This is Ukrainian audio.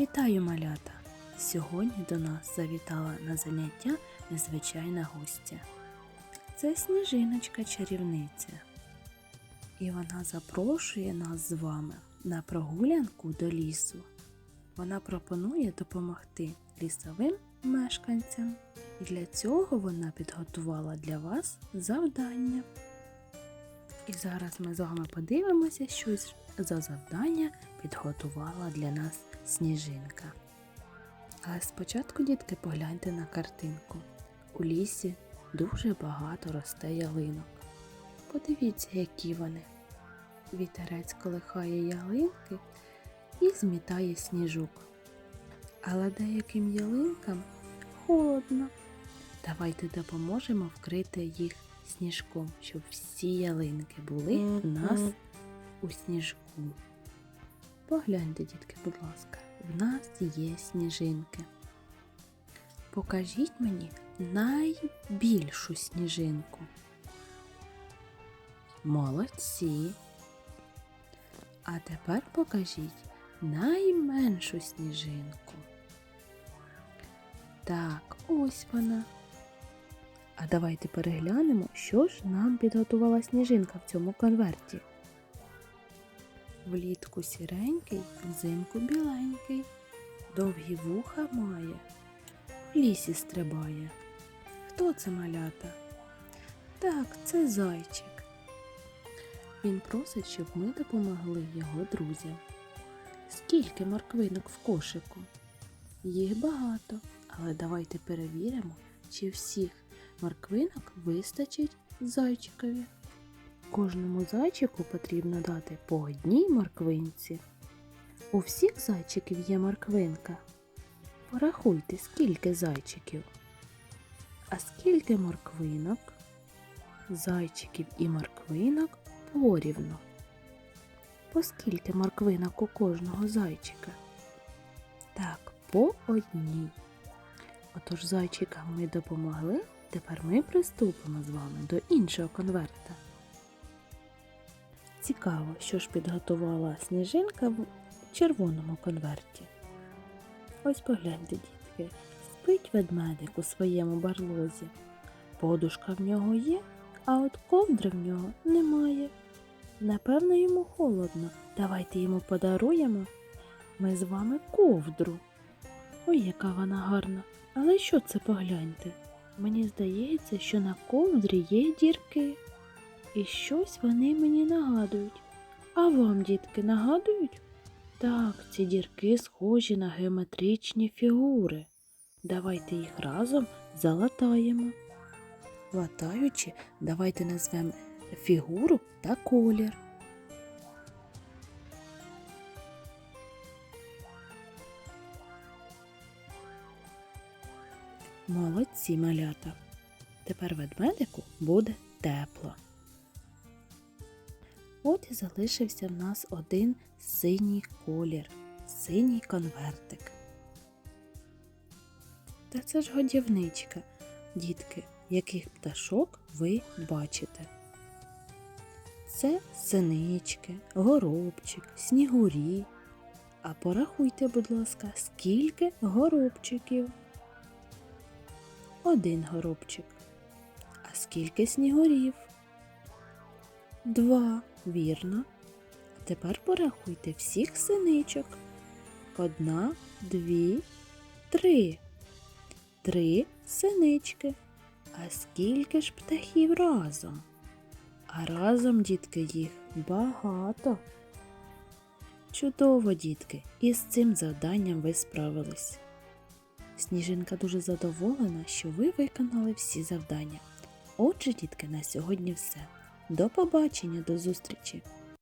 Вітаю, малята! Сьогодні до нас завітала на заняття незвичайна гостя. Це сніжиночка чарівниця. І вона запрошує нас з вами на прогулянку до лісу. Вона пропонує допомогти лісовим мешканцям. І для цього вона підготувала для вас завдання. І зараз ми з вами подивимося, що за завдання підготувала для нас сніжинка. Але спочатку, дітки, погляньте на картинку. У лісі дуже багато росте ялинок. Подивіться, які вони. Вітерець колихає ялинки і змітає сніжок. Але деяким ялинкам холодно. Давайте допоможемо вкрити їх сніжком, щоб всі ялинки були у нас у сніжку. Погляньте, дітки, будь ласка, в нас є сніжинки. Покажіть мені найбільшу сніжинку. Молодці. А тепер покажіть найменшу сніжинку. Так, ось вона. А давайте переглянемо, що ж нам підготувала сніжинка в цьому конверті. Влітку сіренький, взимку біленький, довгі вуха має, в лісі стрибає. Хто це малята? Так, це зайчик. Він просить, щоб ми допомогли його друзям. Скільки морквинок в кошику? Їх багато, але давайте перевіримо, чи всіх морквинок вистачить зайчикові. Кожному зайчику потрібно дати по одній морквинці. У всіх зайчиків є морквинка. Порахуйте, скільки зайчиків. А скільки морквинок? Зайчиків і морквинок порівну. По скільки морквинок у кожного зайчика? Так, по одній. Отож зайчикам ми допомогли. Тепер ми приступимо з вами до іншого конверта. Цікаво, що ж підготувала сніжинка в червоному конверті. Ось погляньте, дітки, спить ведмедик у своєму барлозі. Подушка в нього є, а от ковдри в нього немає. Напевно, йому холодно. Давайте йому подаруємо. Ми з вами ковдру. Ой, яка вона гарна. Але що це погляньте? Мені здається, що на ковдрі є дірки. І щось вони мені нагадують. А вам, дітки, нагадують? Так, ці дірки схожі на геометричні фігури. Давайте їх разом залатаємо. Латаючи, давайте назвемо фігуру та колір. Молодці малята. Тепер ведмедику буде тепло. От і залишився в нас один синій колір, синій конвертик. Та це ж годівничка, дітки, яких пташок ви бачите. Це синички, горобчик, снігурі. А порахуйте, будь ласка, скільки горобчиків. Один горобчик. А скільки снігурів? Два, вірно. А тепер порахуйте всіх синичок. Одна, дві, три. Три синички. А скільки ж птахів разом? А разом, дітки, їх багато. Чудово, дітки, і з цим завданням ви справились. Сніжинка дуже задоволена, що ви виконали всі завдання. Отже, дітки, на сьогодні все. До побачення, до зустрічі!